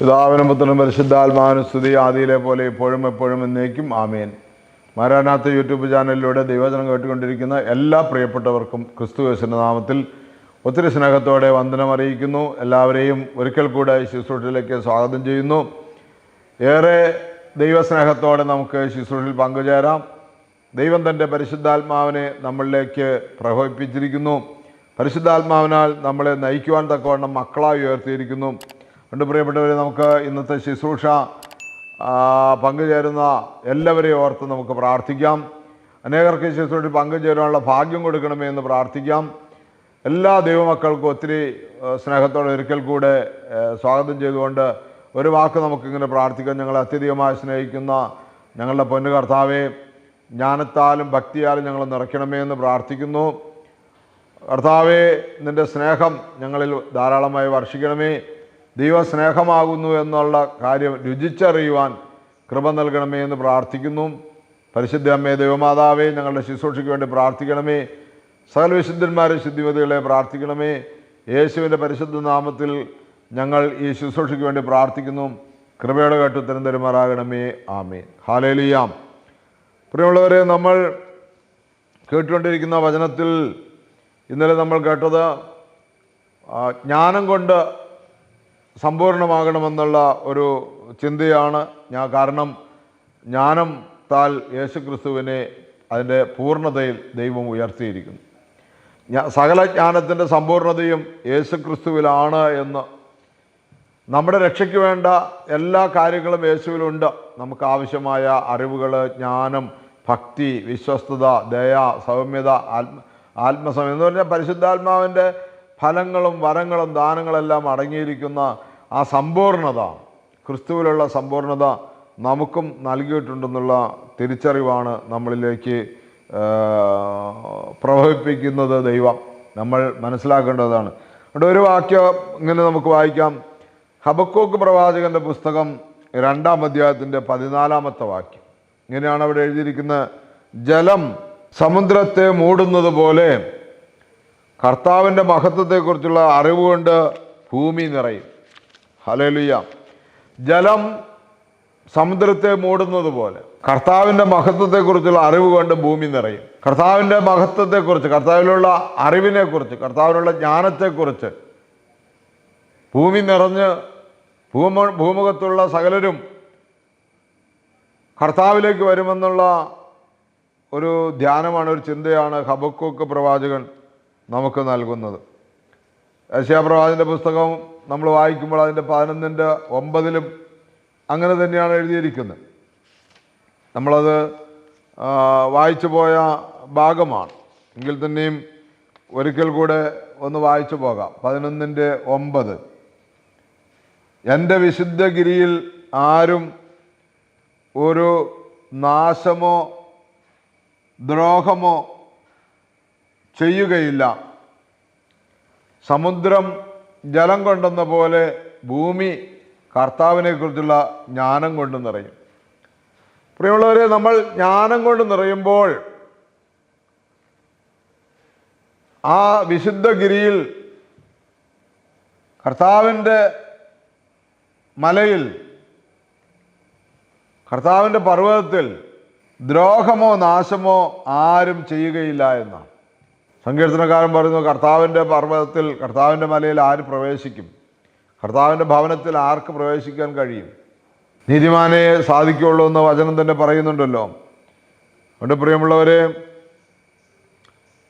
പിതാവിനും പുത്രനും പരിശുദ്ധാത്മാനുസ്തുതി ആദിയിലെ പോലെ ഇപ്പോഴും എപ്പോഴും എന്നേക്കും ആമേൻ. മാരാനാഥ യൂട്യൂബ് ചാനലിലൂടെ ദൈവചനം കേട്ടുകൊണ്ടിരിക്കുന്ന എല്ലാ പ്രിയപ്പെട്ടവർക്കും ക്രിസ്തു യേശുവിന്റെ നാമത്തിൽ ഒത്തിരി സ്നേഹത്തോടെ വന്ദനം അറിയിക്കുന്നു. എല്ലാവരെയും ഒരിക്കൽ കൂടെ ശുശ്രൂഷയിലേക്ക് സ്വാഗതം ചെയ്യുന്നു. ഏറെ ദൈവസ്നേഹത്തോടെ നമുക്ക് ശുശ്രൂഷയിൽ പങ്കുചേരാം. ദൈവം തന്റെ പരിശുദ്ധാത്മാവിനെ നമ്മളിലേക്ക് പ്രകോപിപ്പിച്ചിരിക്കുന്നു. പരിശുദ്ധാത്മാവിനാൽ നമ്മളെ നയിക്കുവാൻ തക്കവണ്ണം മക്കളായി ഉയർത്തിയിരിക്കുന്നു. അതുകൊണ്ട് പ്രിയപ്പെട്ടവരെ നമുക്ക് ഇന്നത്തെ ശുശ്രൂഷ പങ്കുചേരുന്ന എല്ലാവരെയും ഓർത്ത് നമുക്ക് പ്രാർത്ഥിക്കാം. അനേകർക്ക് ശുശ്രൂഷ പങ്കുചേരാനുള്ള ഭാഗ്യം കൊടുക്കണമേ എന്ന് പ്രാർത്ഥിക്കാം. എല്ലാ ദൈവമക്കൾക്കും ഒത്തിരി സ്നേഹത്തോടെ ഒരിക്കൽ കൂടെ സ്വാഗതം ചെയ്തുകൊണ്ട് ഒരു വാക്ക് നമുക്കിങ്ങനെ പ്രാർത്ഥിക്കാം. ഞങ്ങളെ അത്യധികമായി സ്നേഹിക്കുന്ന ഞങ്ങളുടെ പൊന്നു കർത്താവെ ജ്ഞാനത്താലും ഭക്തിയാലും ഞങ്ങൾ നിറയ്ക്കണമേ എന്ന് പ്രാർത്ഥിക്കുന്നു. കർത്താവെ നിന്റെ സ്നേഹം ഞങ്ങളിൽ ധാരാളമായി വർഷിക്കണമേ. ദൈവ സ്നേഹമാകുന്നു എന്നുള്ള കാര്യം രുചിച്ചറിയുവാൻ കൃപ നൽകണമേ എന്ന് പ്രാർത്ഥിക്കുന്നു. പരിശുദ്ധ അമ്മേ ദൈവമാതാവേ ഞങ്ങളുടെ ശുശ്രൂഷയ്ക്ക് വേണ്ടി പ്രാർത്ഥിക്കണമേ. സകല വിശുദ്ധന്മാരെ ശുദ്ധിമതികളെ പ്രാർത്ഥിക്കണമേ. യേശുവിന്റെ പരിശുദ്ധ നാമത്തിൽ ഞങ്ങൾ ഈ ശുശ്രൂഷയ്ക്ക് വേണ്ടി പ്രാർത്ഥിക്കുന്നു. കൃപയുടെ കേട്ട് ഉത്തരം തരുമാറാകണമേ. ആമേ ഹാലേലിയാം പ്രിയമുള്ളവരെ നമ്മൾ കേട്ടുകൊണ്ടിരിക്കുന്ന വചനത്തിൽ ഇന്നലെ നമ്മൾ കേട്ടത് ജ്ഞാനം കൊണ്ട് സമ്പൂർണമാകണമെന്നുള്ള ഒരു ചിന്തയാണ് ഞാൻ കാരണം ജ്ഞാനം താൽ യേശുക്രിസ്തുവിനെ അതിന്റെ പൂർണതയിൽ ദൈവം ഉയർത്തിയിരിക്കുന്നു. സകല ജ്ഞാനത്തിന്റെ സമ്പൂർണതയും യേശുക്രിസ്തുവിലാണ് എന്ന് നമ്മുടെ രക്ഷയ്ക്ക് വേണ്ട എല്ലാ കാര്യങ്ങളും യേശുവിലുണ്ട്. നമുക്ക് ആവശ്യമായ അറിവുകൾ ജ്ഞാനം ഭക്തി വിശ്വസ്തത ദയ സൗമ്യത ആത്മ ആത്മസമയം എന്ന് പറഞ്ഞാൽ പരിശുദ്ധാത്മാവിന്റെ ഫലങ്ങളും വരങ്ങളും ദാനങ്ങളെല്ലാം അടങ്ങിയിരിക്കുന്ന ആ സമ്പൂർണത ക്രിസ്തുവിലുള്ള സമ്പൂർണത നമുക്കും നൽകിയിട്ടുണ്ടെന്നുള്ള തിരിച്ചറിവാണ് നമ്മളിലേക്ക് പ്രവഹിപ്പിക്കുന്നത് ദൈവം. നമ്മൾ മനസ്സിലാക്കേണ്ടതാണ്. അവിടെ ഒരു വാക്യം ഇങ്ങനെ നമുക്ക് വായിക്കാം. ഹബക്കോക്ക് പ്രവാചകന്റെ പുസ്തകം രണ്ടാം അധ്യായത്തിന്റെ പതിനാലാമത്തെ വാക്യം. ഇങ്ങനെയാണ് അവിടെ എഴുതിയിരിക്കുന്നത്. ജലം സമുദ്രത്തെ മൂടുന്നത് പോലെ കർത്താവിന്റെ മഹത്വത്തെക്കുറിച്ചുള്ള അറിവ് കൊണ്ട് ഭൂമി നിറയും. ഹലേലുയ്യ ജലം സമുദ്രത്തെ മൂടുന്നത് പോലെ. കർത്താവിന്റെ മഹത്വത്തെക്കുറിച്ചുള്ള അറിവ് കൊണ്ട് ഭൂമി നിറയും. കർത്താവിന്റെ മഹത്വത്തെക്കുറിച്ച് കർത്താവിലുള്ള അറിവിനെക്കുറിച്ച് കർത്താവിനുള്ള ജ്ഞാനത്തെക്കുറിച്ച് ഭൂമി നിറഞ്ഞ് ഭൂമ ഭൂമുഖത്തുള്ള സകലരും കർത്താവിലേക്ക് വരുമെന്നുള്ള ഒരു ധ്യാനമാണ് ഒരു ചിന്തയാണ് ഹബക്കൂക്ക് പ്രവാചകൻ നമുക്ക് നൽകുന്നത്. ഏഷ്യാപ്രവാചന്റെ പുസ്തകം നമ്മൾ വായിക്കുമ്പോൾ അതിന്റെ പതിനൊന്നിന്റെ ഒമ്പതിലും അങ്ങനെ തന്നെയാണ് എഴുതിയിരിക്കുന്നത്. നമ്മളത് വായിച്ചു പോയ ഭാഗമാണ്. എങ്കിൽ തന്നെയും ഒരിക്കൽ കൂടെ ഒന്ന് വായിച്ചു പോകാം. പതിനൊന്നിന്റെ ഒമ്പത്. എന്റെ വിശുദ്ധഗിരിയിൽ ആരും ഒരു നാശമോ ദ്രോഹമോ ചെയ്യുകയില്ല. സമുദ്രം ജലം കൊണ്ടെന്ന പോലെ ഭൂമി കർത്താവിനെക്കുറിച്ചുള്ള ജ്ഞാനം കൊണ്ട് നിറയും. പ്രിയമുള്ളവരെ നമ്മൾ ജ്ഞാനം കൊണ്ട് നിറയുമ്പോൾ ആ വിശുദ്ധഗിരിയിൽ കർത്താവിന്റെ മലയിൽ കർത്താവിന്റെ പർവതത്തിൽ ദ്രോഹമോ നാശമോ ആരും ചെയ്യുകയില്ല എന്നാണ്. സങ്കീർത്തനക്കാരൻ പറയുന്നു കർത്താവിന്റെ പർവതത്തിൽ കർത്താവിന്റെ മലയിൽ ആര് പ്രവേശിക്കും? കർത്താവിന്റെ ഭവനത്തിൽ ആർക്ക് പ്രവേശിക്കാൻ കഴിയും? നീതിമാനെ സാധിക്കുള്ളൂ എന്ന് വചനം തന്നെ പറയുന്നുണ്ടല്ലോ. അതുകൊണ്ട് പ്രിയമുള്ളവരെ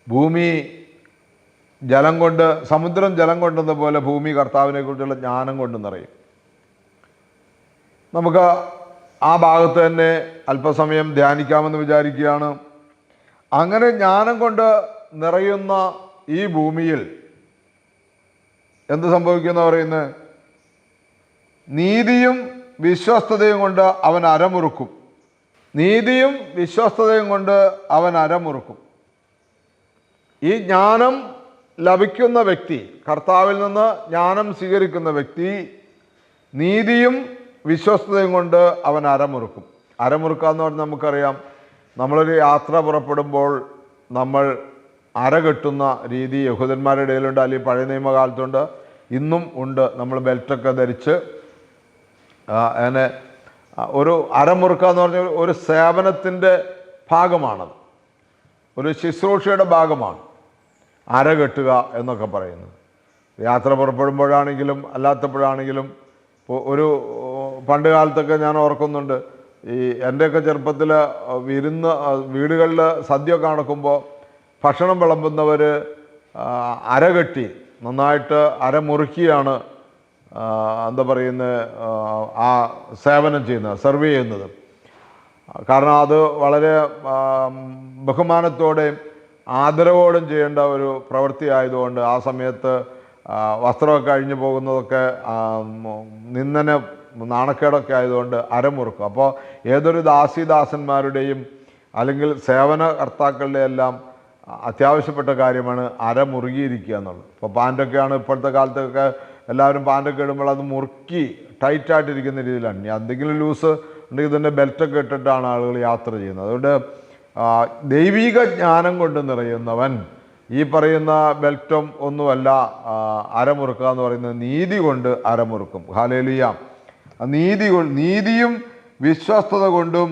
ഭൂമി ജലം കൊണ്ട് സമുദ്രം ജലം കൊണ്ടെന്ന പോലെ ഭൂമി കർത്താവിനെ കുറിച്ചുള്ള ജ്ഞാനം കൊണ്ട് നിറയും. നമുക്ക് ആ ഭാഗത്ത് തന്നെ അല്പസമയം ധ്യാനിക്കാമെന്ന് വിചാരിക്കുകയാണ്. അങ്ങനെ ജ്ഞാനം കൊണ്ട് നിറയുന്ന ഈ ഭൂമിയിൽ എന്ത് സംഭവിക്കുന്ന പറയുന്നത്? നീതിയും വിശ്വസ്തതയും കൊണ്ട് അവൻ അരമുറുക്കും. നീതിയും വിശ്വസ്തതയും കൊണ്ട് അവൻ അരമുറുക്കും. ഈ ജ്ഞാനം ലഭിക്കുന്ന വ്യക്തി കർത്താവിൽ നിന്ന് ജ്ഞാനം സ്വീകരിക്കുന്ന വ്യക്തി നീതിയും വിശ്വസ്തതയും കൊണ്ട് അവൻ അരമുറുക്കും. അരമുറുക്കുക എന്ന് പറഞ്ഞാൽ നമുക്കറിയാം നമ്മളൊരു യാത്ര പുറപ്പെടുമ്പോൾ നമ്മൾ അരകെട്ടുന്ന രീതി യഹൂദന്മാരുടെ ഇടയിലുണ്ട് അല്ലെങ്കിൽ പഴയ നിയമകാലത്തുണ്ട്. ഇന്നും ഉണ്ട്. നമ്മൾ ബെൽറ്റൊക്കെ ധരിച്ച് അങ്ങനെ ഒരു അരമുറുക്ക എന്ന് പറഞ്ഞാൽ ഒരു സേവനത്തിന്റെ ഭാഗമാണത്. ഒരു ശുശ്രൂഷയുടെ ഭാഗമാണ് അരകെട്ടുക എന്നൊക്കെ പറയുന്നത്. യാത്ര പുറപ്പെടുമ്പോഴാണെങ്കിലും അല്ലാത്തപ്പോഴാണെങ്കിലും ഒരു പണ്ട് കാലത്തൊക്കെ ഞാൻ ഓർക്കുന്നുണ്ട് ഈ എന്റെയൊക്കെ ചെറുപ്പത്തിൽ വിരുന്ന് വീടുകളിൽ സദ്യ ഒക്കെ നടക്കുമ്പോൾ ഭക്ഷണം വിളമ്പുന്നവർ അരകെട്ടി നന്നായിട്ട് അരമുറുക്കിയാണ് എന്താ പറയുന്ന ആ സേവനം ചെയ്യുന്നത് സെർവ് ചെയ്യുന്നത്. കാരണം അത് വളരെ ബഹുമാനത്തോടെയും ആദരവോടും ചെയ്യേണ്ട ഒരു പ്രവൃത്തി ആയതുകൊണ്ട് ആ സമയത്ത് വസ്ത്രമൊക്കെ അഴിഞ്ഞു പോകുന്നതൊക്കെ നിന്ദന നാണക്കേടൊക്കെ ആയതുകൊണ്ട് അരമുറുക്കും. അപ്പോൾ ഏതൊരു ദാസിദാസന്മാരുടെയും അല്ലെങ്കിൽ സേവന എല്ലാം അത്യാവശ്യപ്പെട്ട കാര്യമാണ് അര മുറുകിയിരിക്കുക എന്നുള്ളത്. ഇപ്പോൾ പാന്റൊക്കെയാണ് ഇപ്പോഴത്തെ കാലത്തൊക്കെ എല്ലാവരും പാന്റൊക്കെ ഇടുമ്പോൾ അത് മുറുക്കി ടൈറ്റായിട്ടിരിക്കുന്ന രീതിയിലാണ്. എന്തെങ്കിലും ലൂസ് ഉണ്ടെങ്കിൽ തന്നെ ബെൽറ്റൊക്കെ ഇട്ടിട്ടാണ് ആളുകൾ യാത്ര ചെയ്യുന്നത്. അതുകൊണ്ട് ദൈവിക ജ്ഞാനം കൊണ്ട് നിറയുന്നവൻ ഈ പറയുന്ന ബെൽറ്റും ഒന്നുമല്ല അരമുറുക്കുക എന്ന് പറയുന്നത് നീതി കൊണ്ട് അരമുറുക്കും. ഹാലേലിയ നീതി നീതിയും വിശ്വസ്തത കൊണ്ടും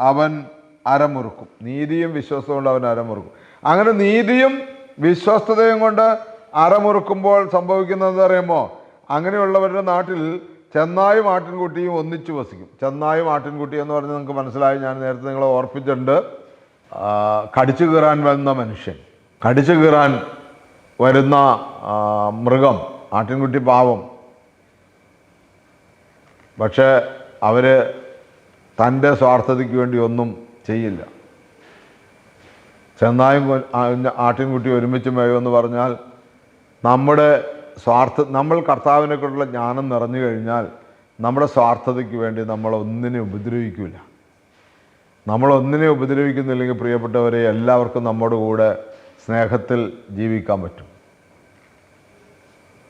അവൻ അരമുറുക്കും. നീതിയും വിശ്വസ്തത കൊണ്ട് അവൻ അരമുറുക്കും. അങ്ങനെ നീതിയും വിശ്വസ്തതയും കൊണ്ട് അറമുറുക്കുമ്പോൾ സംഭവിക്കുന്നതെന്ന് പറയുമ്പോൾ അങ്ങനെയുള്ളവരുടെ നാട്ടിൽ ചെന്നായും ആട്ടിൻകുട്ടിയും ഒന്നിച്ചു വസിക്കും. ചെന്നായും ആട്ടിൻകുട്ടി എന്ന് പറഞ്ഞ് നിങ്ങൾക്ക് മനസ്സിലായി ഞാൻ നേരത്തെ നിങ്ങളെ ഓർപ്പിച്ചിട്ടുണ്ട്. കടിച്ചു കീറാൻ വരുന്ന മനുഷ്യൻ. കടിച്ചു കീറാൻ വരുന്ന മൃഗം. ആട്ടിൻകുട്ടി പാവം. പക്ഷേ അവർ തന്റെ സ്വാർത്ഥതയ്ക്ക് വേണ്ടി ഒന്നും ചെയ്യില്ല. ചെന്നായും ആട്ടിൻകുട്ടി ഒരുമിച്ച് മേയുമെന്ന് പറഞ്ഞാൽ നമ്മുടെ സ്വാർത്ഥ നമ്മൾ കർത്താവിനെക്കുറിച്ചുള്ള ജ്ഞാനം നിറഞ്ഞു കഴിഞ്ഞാൽ നമ്മുടെ സ്വാർത്ഥതയ്ക്ക് വേണ്ടി നമ്മളൊന്നിനെ ഉപദ്രവിക്കില്ല നമ്മളൊന്നിനെ ഉപദ്രവിക്കുന്നില്ലെങ്കിൽ പ്രിയപ്പെട്ടവരെ എല്ലാവർക്കും നമ്മുടെ കൂടെ സ്നേഹത്തിൽ ജീവിക്കാൻ പറ്റും.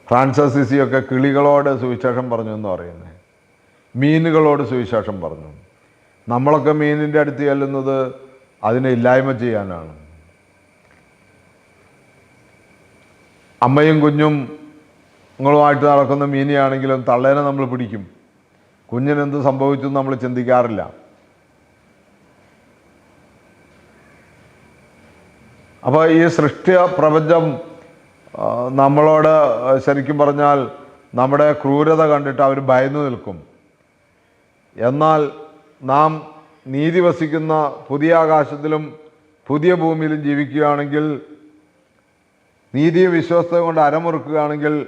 ഫ്രാൻസിസ് സിസിയൊക്കെ കിളികളോട് സുവിശേഷം പറഞ്ഞു എന്ന് പറയുന്നത്. മീനുകളോട് സുവിശേഷം പറഞ്ഞു. നമ്മളൊക്കെ മീനിന്റെ അടുത്ത് ചെല്ലുന്നത് അതിനെ ഇല്ലായ്മ ചെയ്യാനാണ്. അമ്മയും കുഞ്ഞും നിങ്ങളുമായിട്ട് നടക്കുന്ന മീനിയാണെങ്കിലും തള്ളേനെ നമ്മൾ പിടിക്കും. കുഞ്ഞിന് എന്ത് സംഭവിച്ചു നമ്മൾ ചിന്തിക്കാറില്ല. അപ്പോൾ ഈ സൃഷ്ടി പ്രപഞ്ചം നമ്മളോട് ശരിക്കും പറഞ്ഞാൽ നമ്മുടെ ക്രൂരത കണ്ടിട്ട് അവർ ഭയന്നു നിൽക്കും. എന്നാൽ നാം നീതി വസിക്കുന്ന പുതിയ ആകാശത്തിലും പുതിയ ഭൂമിയിലും ജീവിക്കുകയാണെങ്കിൽ നീതിയും വിശ്വാസവും കൊണ്ട് അരമുറുക്കുകയാണെങ്കിൽ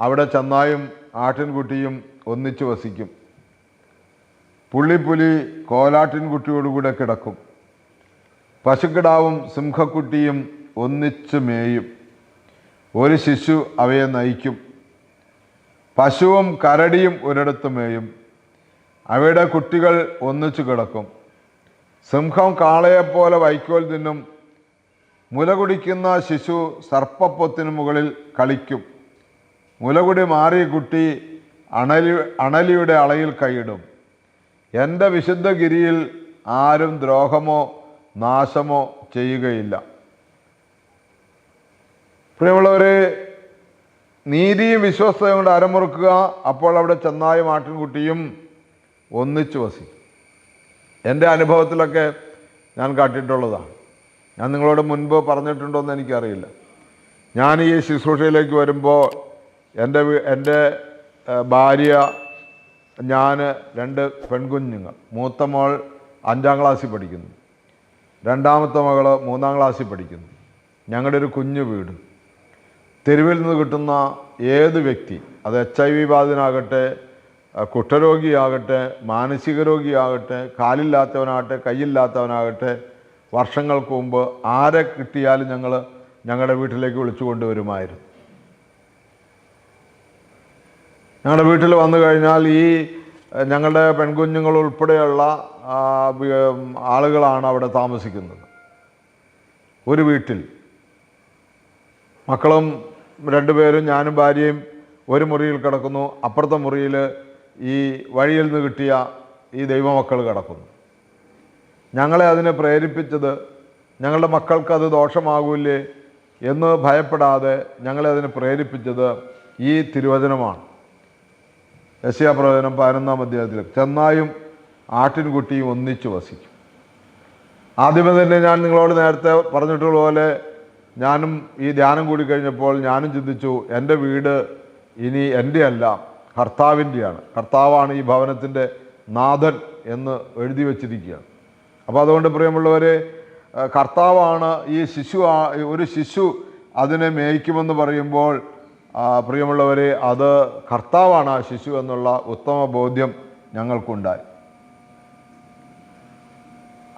അവിടെ ചെന്നായും ആട്ടിൻകുട്ടിയും ഒന്നിച്ചു വസിക്കും. പുള്ളിപ്പുലി കോലാട്ടിൻകുട്ടിയോടുകൂടെ കിടക്കും. പശുക്കിടാവും സിംഹക്കുട്ടിയും ഒന്നിച്ച് മേയും. ഒരു ശിശു അവയെ നയിക്കും. പശുവും കരടിയും ഒരിടത്ത് മേയും. അവയുടെ കുട്ടികൾ ഒന്നിച്ചു കിടക്കും. സിംഹം കാളയെപ്പോലെ വൈക്കോൽ തിന്നും. മുലകുടിക്കുന്ന ശിശു സർപ്പപ്പൊത്തിന് മുകളിൽ കളിക്കും. മുലകുടി മാറിയ കുട്ടി അണലി അണലിയുടെ അളയിൽ കൈയിടും. എന്റെ വിശുദ്ധ ഗിരിയിൽ ആരും ദ്രോഹമോ നാശമോ ചെയ്യുകയില്ല. പ്രിയമുള്ളവരെ നീതിയും വിശ്വസ്തയും കൊണ്ട് അരമുറുക്കുക. അപ്പോൾ അവിടെ ചെന്നായും ആട്ടിൻകുട്ടിയും ഒന്നിച്ചു വസിക്കും. എന്റെ അനുഭവത്തിലൊക്കെ ഞാൻ കാട്ടിയിട്ടുള്ളതാണ്. ഞാൻ നിങ്ങളോട് മുൻപ് പറഞ്ഞിട്ടുണ്ടോ എന്ന് എനിക്കറിയില്ല. ഞാൻ ഈ ശുശ്രൂഷയിലേക്ക് വരുമ്പോൾ എന്റെ എന്റെ ഭാര്യ ഞാൻ രണ്ട് പെൺകുഞ്ഞുങ്ങൾ. മൂത്ത മോൾ അഞ്ചാം ക്ലാസ്സിൽ പഠിക്കുന്നു. രണ്ടാമത്തെ മകൾ മൂന്നാം ക്ലാസ്സിൽ പഠിക്കുന്നു. ഞങ്ങളുടെ ഒരു കുഞ്ഞു വീട്. തെരുവിൽ നിന്ന് കിട്ടുന്ന ഏത് വ്യക്തി അത് എച്ച് ഐ വി ബാധിതനാകട്ടെ കുഷ്ഠരോഗിയാകട്ടെ മാനസിക രോഗിയാകട്ടെ കാലില്ലാത്തവനാകട്ടെ കൈയില്ലാത്തവനാകട്ടെ വർഷങ്ങൾക്ക് മുമ്പ് ആരെ കിട്ടിയാലും ഞങ്ങൾ ഞങ്ങളുടെ വീട്ടിലേക്ക് വിളിച്ചു കൊണ്ടുവരുമായിരുന്നു. ഞങ്ങളുടെ വീട്ടിൽ വന്നു കഴിഞ്ഞാൽ ഈ ഞങ്ങളുടെ പെൺകുഞ്ഞുങ്ങൾ ഉൾപ്പെടെയുള്ള ആളുകളാണ് അവിടെ താമസിക്കുന്നത്. ഒരു വീട്ടിൽ. മക്കളും രണ്ടുപേരും ഞാനും ഭാര്യയും ഒരു മുറിയിൽ കിടക്കുന്നു. അപ്പുറത്തെ മുറിയിൽ ഈ വഴിയിൽ നിന്ന് കിട്ടിയ ഈ ദൈവമക്കൾ കിടക്കുന്നു. ഞങ്ങളെ അതിനെ പ്രേരിപ്പിച്ചത് ഞങ്ങളുടെ മക്കൾക്ക് അത് ദോഷമാകൂലേ എന്ന് ഭയപ്പെടാതെ ഞങ്ങളെ അതിനെ പ്രേരിപ്പിച്ചത് ഈ തിരുവചനമാണ്. യശയാപ്രവചനം പതിനൊന്നാം അധ്യായത്തിൽ ചെന്നായും ആട്ടിൻകുട്ടിയും ഒന്നിച്ചു വസിക്കും. ആദ്യമേ തന്നെ ഞാൻ നിങ്ങളോട് നേരത്തെ പറഞ്ഞിട്ടുള്ള പോലെ ഞാനും ഈ ധ്യാനം കൂടി കഴിഞ്ഞപ്പോൾ ഞാനും ചിന്തിച്ചു എന്റെ വീട് ഇനി എന്റെ കർത്താവിന്റെയാണ്. കർത്താവാണ് ഈ ഭവനത്തിന്റെ നാഥൻ എന്ന് എഴുതി വച്ചിരിക്കുകയാണ്. അപ്പോൾ അതുകൊണ്ട് പ്രിയമുള്ളവരെ കർത്താവാണ് ഈ ശിശു ഒരു ശിശു അതിനെ മേയ്ക്കുമെന്ന് പറയുമ്പോൾ പ്രിയമുള്ളവരെ അത് കർത്താവാണ് ആ ശിശു എന്നുള്ള ഉത്തമ ബോധ്യം ഞങ്ങൾക്കുണ്ടായി.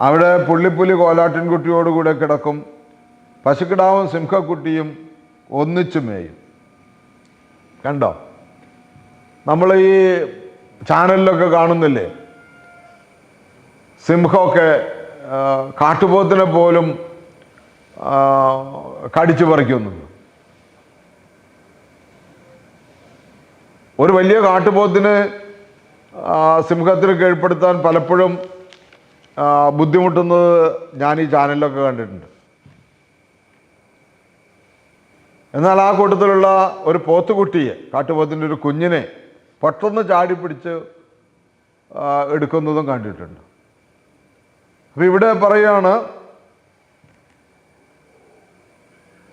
അവിടെ പുള്ളിപ്പുലി കോലാട്ടിൻകുട്ടിയോടുകൂടെ കിടക്കും. പശുക്കിടാവും സിംഹക്കുട്ടിയും ഒന്നിച്ചു മേയും. കണ്ടോ? നമ്മൾ ഈ ചാനലിലൊക്കെ കാണുന്നില്ലേ? സിംഹമൊക്കെ കാട്ടുപോത്തിനെ പോലും കടിച്ചു പറിക്കുന്നു. ഒരു വലിയ കാട്ടുപോത്തിന് സിംഹത്തിന് കീഴ്പ്പെടുത്താൻ പലപ്പോഴും ബുദ്ധിമുട്ടുന്നത് ഞാൻ ഈ ചാനലിലൊക്കെ കണ്ടിട്ടുണ്ട്. എന്നാൽ ആ കൂട്ടത്തിലുള്ള ഒരു പോത്തുകുട്ടിയെ കാട്ടുപോത്തിന്റെ ഒരു കുഞ്ഞിനെ പെട്ടെന്ന് ചാടി പിടിച്ച് എടുക്കുന്നതും കണ്ടിട്ടുണ്ട്. അപ്പം ഇവിടെ പറയുകയാണ്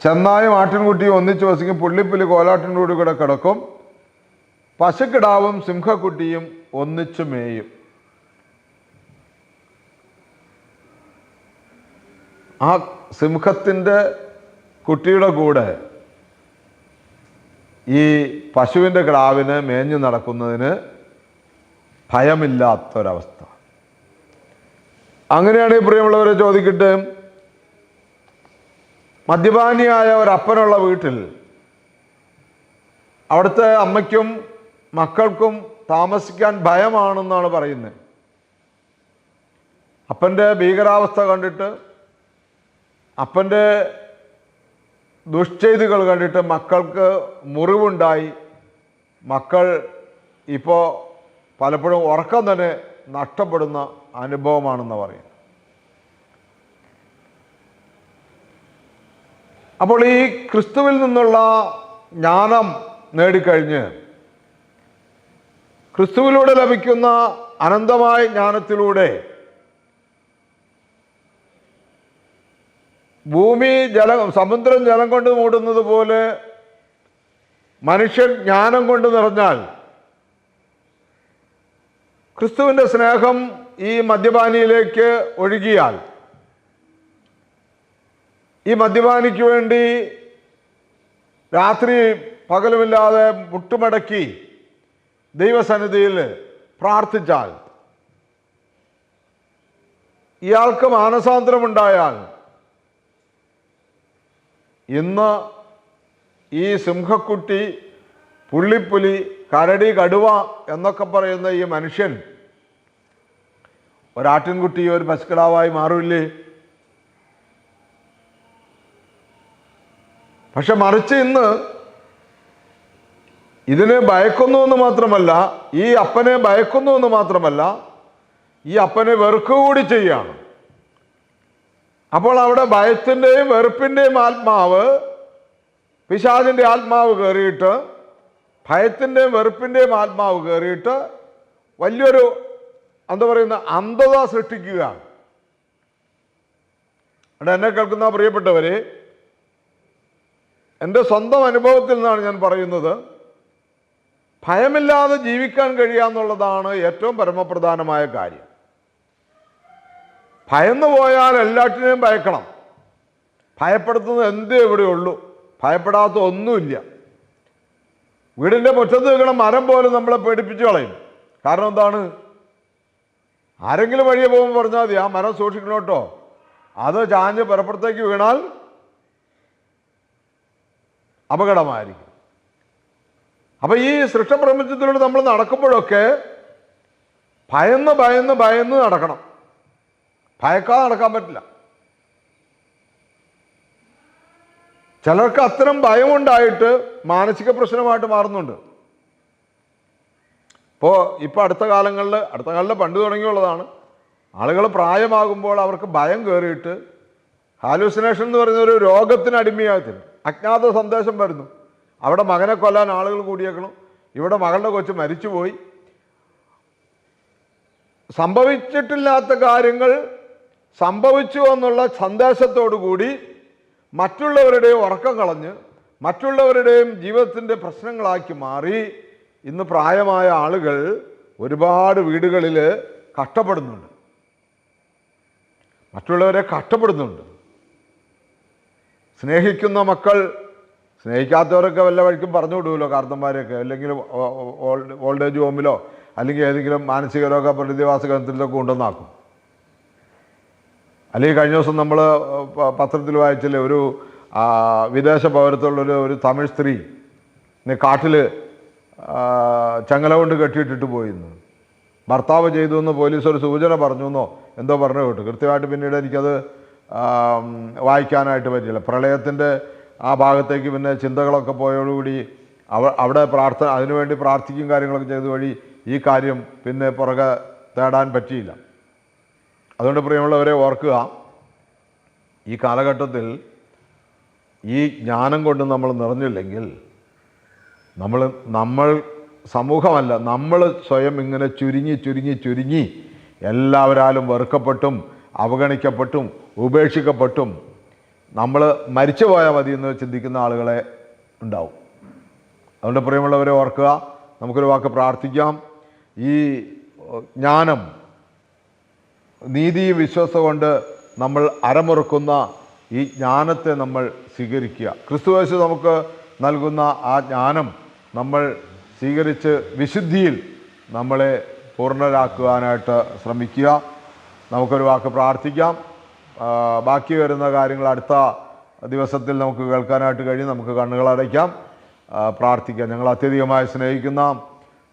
ചെന്നായും ആട്ടിൻകുട്ടിയും ഒന്നിച്ച് വസിക്കും പുള്ളിപ്പുലി കോലാട്ടിന്റെ കൂടെ കിടക്കും പശുക്കിടാവും സിംഹക്കുട്ടിയും ഒന്നിച്ചു മേയും. ആ സിംഹത്തിന്റെ കുട്ടിയുടെ കൂടെ ഈ പശുവിന്റെ കിടാവിന് മേഞ്ഞു നടക്കുന്നതിന് ഭയമില്ലാത്തൊരവസ്ഥ. അങ്ങനെയാണ് ഈ പ്രിയമുള്ളവരെ ചോദിക്കട്ടെ. മദ്യപാനിയായ ഒരപ്പനുള്ള വീട്ടിൽ അവിടുത്തെ അമ്മയ്ക്കും മക്കൾക്കും താമസിക്കാൻ ഭയമാണെന്നാണ് പറയുന്നത്. അപ്പന്റെ ഭീകരാവസ്ഥ കണ്ടിട്ട് അപ്പന്റെ ദുഷ്ചെയ്തികൾ കണ്ടിട്ട് മക്കൾക്ക് മുറിവുണ്ടായി. മക്കൾ ഇപ്പോൾ പലപ്പോഴും ഉറക്കം തന്നെ നഷ്ടപ്പെടുന്ന അനുഭവമാണെന്ന് പറയും. അപ്പോൾ ഈ ക്രിസ്തുവിൽ നിന്നുള്ള ജ്ഞാനം നേടിക്കഴിഞ്ഞ് ക്രിസ്തുവിലൂടെ ലഭിക്കുന്ന അനന്തമായ ജ്ഞാനത്തിലൂടെ ഭൂമി ജലം സമുദ്രം ജലം കൊണ്ട് മൂടുന്നത് പോലെ മനുഷ്യൻ ജ്ഞാനം കൊണ്ട് നിറഞ്ഞാൽ ക്രിസ്തുവിന്റെ സ്നേഹം ഈ മദ്യപാനിയിലേക്ക് ഒഴുകിയാൽ ഈ മദ്യപാനിക്ക് വേണ്ടി രാത്രി പകലുമില്ലാതെ മുട്ടുമടക്കി ദൈവസന്നിധിയിൽ പ്രാർത്ഥിച്ചാൽ ഇയാൾക്ക് മാനസാന്തരമുണ്ടായാൽ ഇന്ന് ഈ സിംഹക്കുട്ടി പുള്ളിപ്പുലി കരടി കടുവ എന്നൊക്കെ പറയുന്ന ഈ മനുഷ്യൻ ഒരാട്ടിൻകുട്ടി ഒരു പശുക്കിടാവായി മാറില്ലേ? പക്ഷെ മറിച്ച് ഇന്ന് ഇതിനെ ഭയക്കുന്നു എന്ന് മാത്രമല്ല ഈ അപ്പനെ ഭയക്കുന്നു എന്ന് മാത്രമല്ല ഈ അപ്പനെ വെറുക്കുകൂടി ചെയ്യാണ് അപ്പോൾ അവിടെ ഭയത്തിന്റെയും വെറുപ്പിന്റെയും ആത്മാവ് പിശാചിന്റെ ആത്മാവ് കയറിയിട്ട് ഭയത്തിന്റെയും വെറുപ്പിന്റെയും ആത്മാവ് കയറിയിട്ട് വലിയൊരു എന്താ പറയുന്ന അന്ധത സൃഷ്ടിക്കുകയാണ്. അവിടെ എന്നെ കേൾക്കുന്ന പ്രിയപ്പെട്ടവരെ എന്റെ സ്വന്തം അനുഭവത്തിൽ നിന്നാണ് ഞാൻ പറയുന്നത്. ഭയമില്ലാതെ ജീവിക്കാൻ കഴിയാന്നുള്ളതാണ് ഏറ്റവും പരമപ്രധാനമായ കാര്യം. ഭയന്നു പോയാൽ എല്ലാറ്റിനെയും ഭയക്കണം. ഭയപ്പെടുത്തുന്നത് എന്തേ ഇവിടെ ഉള്ളൂ? ഭയപ്പെടാത്ത ഒന്നുമില്ല. വീടിന്റെ മുറ്റത്ത് നിൽക്കണ മരം പോലും നമ്മളെ പേടിപ്പിച്ച് കളയും. കാരണം എന്താണ്? ആരെങ്കിലും വഴിയെ പോകുമ്പോൾ പറഞ്ഞാൽ മതി ആ മരം സൂക്ഷിക്കണം കേട്ടോ. അത് ചാഞ്ഞ് പുറപ്പുറത്തേക്ക് വീണാൽ അപകടമായിരിക്കും. അപ്പം ഈ സൃഷ്ടപ്രപഞ്ചത്തിലൂടെ നമ്മൾ നടക്കുമ്പോഴൊക്കെ ഭയന്ന് ഭയന്ന് ഭയന്ന് നടക്കണം. ഭയക്കാതെ നടക്കാൻ പറ്റില്ല. ചിലർക്ക് അത്തരം ഭയമുണ്ടായിട്ട് മാനസിക പ്രശ്നമായിട്ട് മാറുന്നുണ്ട്. ഇപ്പോൾ ഇപ്പോൾ അടുത്ത കാലങ്ങളിൽ അടുത്ത കാലത്ത് പണ്ട് തുടങ്ങിയുള്ളതാണ്. ആളുകൾ പ്രായമാകുമ്പോൾ അവർക്ക് ഭയം കയറിയിട്ട് ഹാലൂസിനേഷൻ എന്ന് പറയുന്ന ഒരു രോഗത്തിന് അടിമയാകത്തില്ല അജ്ഞാത സന്ദേശം വരുന്നു. അവിടെ മകനെ കൊല്ലാൻ ആളുകൾ കൂടിയേക്കണം. ഇവിടെ മകളുടെ കൊച്ച് മരിച്ചുപോയി. സംഭവിച്ചിട്ടില്ലാത്ത കാര്യങ്ങൾ സംഭവിച്ചു എന്നുള്ള സന്ദേശത്തോടു കൂടി മറ്റുള്ളവരുടെയും ഉറക്കം കളഞ്ഞ് മറ്റുള്ളവരുടെയും ജീവിതത്തിന്റെ പ്രശ്നങ്ങളാക്കി മാറി ഇന്ന് പ്രായമായ ആളുകൾ ഒരുപാട് വീടുകളിൽ കഷ്ടപ്പെടുന്നുണ്ട്. മറ്റുള്ളവരെ കഷ്ടപ്പെടുന്നുണ്ട്. സ്നേഹിക്കുന്ന മക്കൾ സ്നേഹിക്കാത്തവരൊക്കെ വല്ല വഴിക്കും പറഞ്ഞു വിടുമല്ലോ കാർത്തന്മാരെയൊക്കെ. അല്ലെങ്കിൽ ഓൾഡ് ഏജ് ഹോമിലോ അല്ലെങ്കിൽ ഏതെങ്കിലും മാനസിക രോഗ പ്രതിവാസ കേന്ദ്രത്തിലൊക്കെ കൊണ്ടുവന്നാക്കും. അല്ലെങ്കിൽ കഴിഞ്ഞ ദിവസം നമ്മൾ പത്രത്തിൽ വായിച്ചില്ലേ ഒരു വിദേശ പൗരത്വമുള്ളൊരു ഒരു തമിഴ് സ്ത്രീ കാട്ടിൽ ചങ്ങല കൊണ്ട് കെട്ടിയിട്ടിട്ട് പോയിരുന്നു. ഭർത്താവ് ചെയ്തു എന്ന് പോലീസ് ഒരു സൂചന പറഞ്ഞു എന്നോ എന്തോ പറഞ്ഞു കേട്ടു. കൃത്യമായിട്ട് പിന്നീട് എനിക്കത് വായിക്കാനായിട്ട് പറ്റില്ല പ്രളയത്തിന്റെ ആ ഭാഗത്തേക്ക് പിന്നെ ചിന്തകളൊക്കെ പോയതോടുകൂടി അവ അവിടെ പ്രാർത്ഥന അതിനുവേണ്ടി പ്രാർത്ഥിക്കും കാര്യങ്ങളൊക്കെ ചെയ്ത വഴി ഈ കാര്യം പിന്നെ പുറകെ തേടാൻ പറ്റിയില്ല. അതുകൊണ്ട് പ്രിയമുള്ളവരെ ഓർക്കുക ഈ കാലഘട്ടത്തിൽ ഈ ജ്ഞാനം കൊണ്ട് നമ്മൾ നിറഞ്ഞില്ലെങ്കിൽ നമ്മൾ നമ്മൾ സമൂഹമല്ല നമ്മൾ സ്വയം ഇങ്ങനെ ചുരുങ്ങി ചുരുങ്ങി ചുരുങ്ങി എല്ലാവരാലും വെറുക്കപ്പെട്ടും അവഗണിക്കപ്പെട്ടും ഉപേക്ഷിക്കപ്പെട്ടും നമ്മൾ മരിച്ചു പോയാൽ മതി എന്ന് ചിന്തിക്കുന്ന ആളുകളെ ഉണ്ടാവും. അതുകൊണ്ട് പ്രിയമുള്ളവരെ ഓർക്കുക നമുക്കൊരു വാക്ക് പ്രാർത്ഥിക്കാം. ഈ ജ്ഞാനം നീതി വിശ്വാസം കൊണ്ട് നമ്മൾ അരമുറക്കുന്ന ഈ ജ്ഞാനത്തെ നമ്മൾ സ്വീകരിക്കുക. ക്രിസ്തുവേശു നമുക്ക് നൽകുന്ന ആ ജ്ഞാനം നമ്മൾ സ്വീകരിച്ച് വിശുദ്ധിയിൽ നമ്മളെ പൂർണരാക്കുവാനായിട്ട് ശ്രമിക്കുക. നമുക്കൊരു വാക്ക് പ്രാർത്ഥിക്കാം. ബാക്കി വരുന്ന കാര്യങ്ങൾ അടുത്ത ദിവസത്തിൽ നമുക്ക് കേൾക്കാനായിട്ട് കഴിയും. നമുക്ക് കണ്ണുകൾ അടയ്ക്കാം. പ്രാർത്ഥിക്കാം. ഞങ്ങൾ അത്യധികമായി സ്നേഹിക്കുന്ന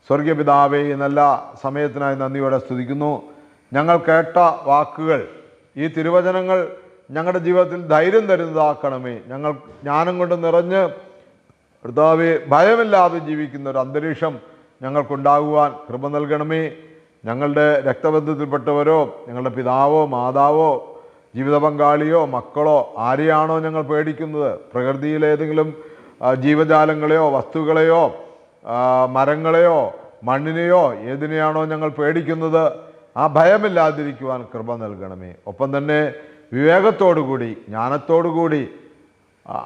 സ്വർഗീയ പിതാവേ നല്ല സമയത്തിനായി നന്ദിയോടെ സ്തുതിക്കുന്നു. ഞങ്ങൾ കേട്ട വാക്കുകൾ ഈ തിരുവചനങ്ങൾ ഞങ്ങളുടെ ജീവിതത്തിൽ ധൈര്യം തരുന്നതാക്കണമേ. ഞങ്ങൾ ജ്ഞാനം കൊണ്ട് നിറഞ്ഞ് കർത്താവെ ഭയമില്ലാതെ ജീവിക്കുന്ന ഒരു അന്തരീക്ഷം ഞങ്ങൾക്കുണ്ടാകുവാൻ കൃപ നൽകണമേ. ഞങ്ങളുടെ രക്തബന്ധത്തിൽപ്പെട്ടവരോ ഞങ്ങളുടെ പിതാവോ മാതാവോ ജീവിത പങ്കാളിയോ മക്കളോ ആരെയാണോ ഞങ്ങൾ പേടിക്കുന്നത്? പ്രകൃതിയിലേതെങ്കിലും ജീവജാലങ്ങളെയോ വസ്തുക്കളെയോ മരങ്ങളെയോ മണ്ണിനെയോ ഏതിനെയാണോ ഞങ്ങൾ പേടിക്കുന്നത്? ആ ഭയമില്ലാതിരിക്കുവാൻ കൃപ നൽകണമേ. ഒപ്പം തന്നെ വിവേകത്തോടുകൂടി ജ്ഞാനത്തോടുകൂടി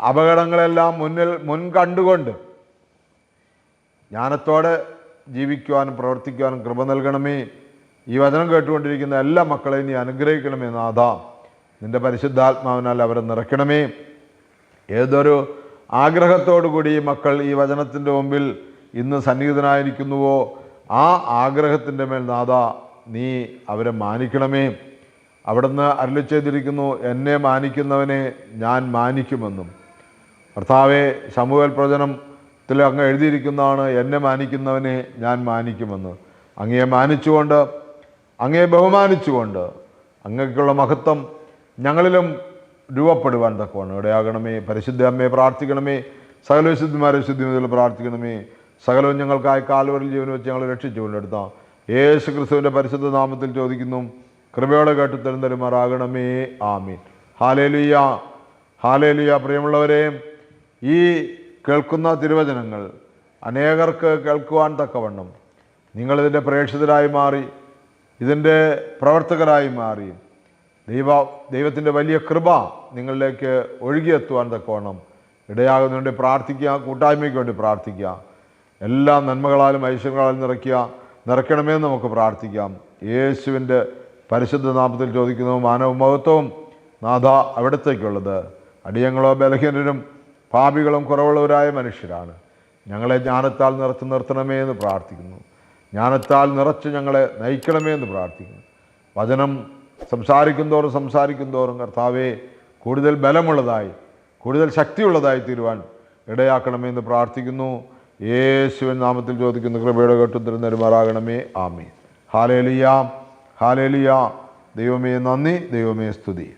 അപകടങ്ങളെല്ലാം മുന്നിൽ മുൻ കണ്ടുകൊണ്ട് ജ്ഞാനത്തോടെ ജീവിക്കുവാനും പ്രവർത്തിക്കുവാനും കൃപ നൽകണമേ. ഈ വചനം കേട്ടുകൊണ്ടിരിക്കുന്ന എല്ലാ മക്കളെയും നീ അനുഗ്രഹിക്കണമേ നാഥ. നിന്റെ പരിശുദ്ധാത്മാവിനാൽ അവരെ നിറയ്ക്കണമേ. ഏതൊരു ആഗ്രഹത്തോടു കൂടി ഈ മക്കൾ ഈ വചനത്തിന്റെ മുമ്പിൽ ഇന്ന് സന്നിഹിതനായിരിക്കുന്നുവോ ആ ആഗ്രഹത്തിന്റെ മേൽ നാഥ നീ അവരെ മാനിക്കണമേ. അവിടുന്ന് അരുളി ചെയ്തിരിക്കുന്നു എന്നെ മാനിക്കുന്നവനെ ഞാൻ മാനിക്കുമെന്നും. ഭർത്താവെ ശമുവേൽ പ്രവചനത്തിൽ അങ്ങ് എഴുതിയിരിക്കുന്നതാണ് എന്നെ മാനിക്കുന്നവനെ ഞാൻ മാനിക്കുമെന്ന്. അങ്ങയെ മാനിച്ചുകൊണ്ട് അങ്ങയെ ബഹുമാനിച്ചുകൊണ്ട് അങ്ങക്കുള്ള മഹത്വം ഞങ്ങളിലും രൂപപ്പെടുവാൻ തക്കവാണ് ഇടയാകണമേ പരിശുദ്ധ അമ്മയെ പ്രാർത്ഥിക്കണമേ സകല വിശുദ്ധിമാരെ വിശുദ്ധിമതിൽ പ്രാർത്ഥിക്കണമേ. സകലവും ഞങ്ങൾക്കായി കാൽവരിൽ ജീവൻ വെച്ച് ഞങ്ങൾ രക്ഷിച്ചു കൊണ്ടെടുത്ത യേശു ക്രിസ്തുവിന്റെ പരിശുദ്ധ നാമത്തിൽ ചോദിക്കുന്നു. കൃപയോടെ കേട്ട് തരുന്നരുമാറാകണമേ ആമീൻ. ഹാലേലുയ. ഹാലേലുയ. പ്രിയമുള്ളവരെ ഈ കേൾക്കുന്ന തിരുവചനങ്ങൾ അനേകർക്ക് കേൾക്കുവാൻ തക്കവണ്ണം. നിങ്ങളിതിന്റെ പ്രേക്ഷിതരായി മാറി ഇതിന്റെ പ്രവർത്തകരായി മാറി. ദൈവ ദൈവത്തിന്റെ വലിയ കൃപ നിങ്ങളിലേക്ക് ഒഴുകിയെത്തുവാൻ തക്കവണ്ണം. ഇടയാകുന്നതിന് വേണ്ടി പ്രാർത്ഥിക്കുക കൂട്ടായ്മയ്ക്ക് വേണ്ടി പ്രാർത്ഥിക്കുക. എല്ലാ നന്മകളാലും ഐശ്വര്യങ്ങളാലും നിറയ്ക്കുക. നിറയ്ക്കണമേ എന്ന് നമുക്ക് പ്രാർത്ഥിക്കാം. യേശുവിന്റെ പരിശുദ്ധ നാമത്തിൽ ചോദിക്കുന്നു മാനവ മഹത്വവും നാഥ അവിടത്തേക്കുള്ളത്. അടിയങ്ങളോ ബലഹീനരും പാപികളും കുറവുള്ളവരായ മനുഷ്യരാണ്. ഞങ്ങളെ ജ്ഞാനത്താൽ നിറച്ച് നിർത്തണമേ എന്ന് പ്രാർത്ഥിക്കുന്നു. ജ്ഞാനത്താൽ നിറച്ച് ഞങ്ങളെ നയിക്കണമേ എന്ന് പ്രാർത്ഥിക്കുന്നു. വചനം സംസാരിക്കും തോറും സംസാരിക്കും തോറും കർത്താവെ കൂടുതൽ ബലമുള്ളതായി കൂടുതൽ ശക്തിയുള്ളതായി തീരുവാൻ ഇടയാക്കണമേ എന്ന് പ്രാർത്ഥിക്കുന്നു. യേശുവിൻ നാമത്തിൽ ചോദിക്കുന്ന കൃപയുടെ കെട്ടുത്തരുന്നരുമാറാകണമേ ആമീൻ. ഹാലേലിയ ഹാലേലിയ ദൈവമേ നന്ദി ദൈവമേ സ്തുതി.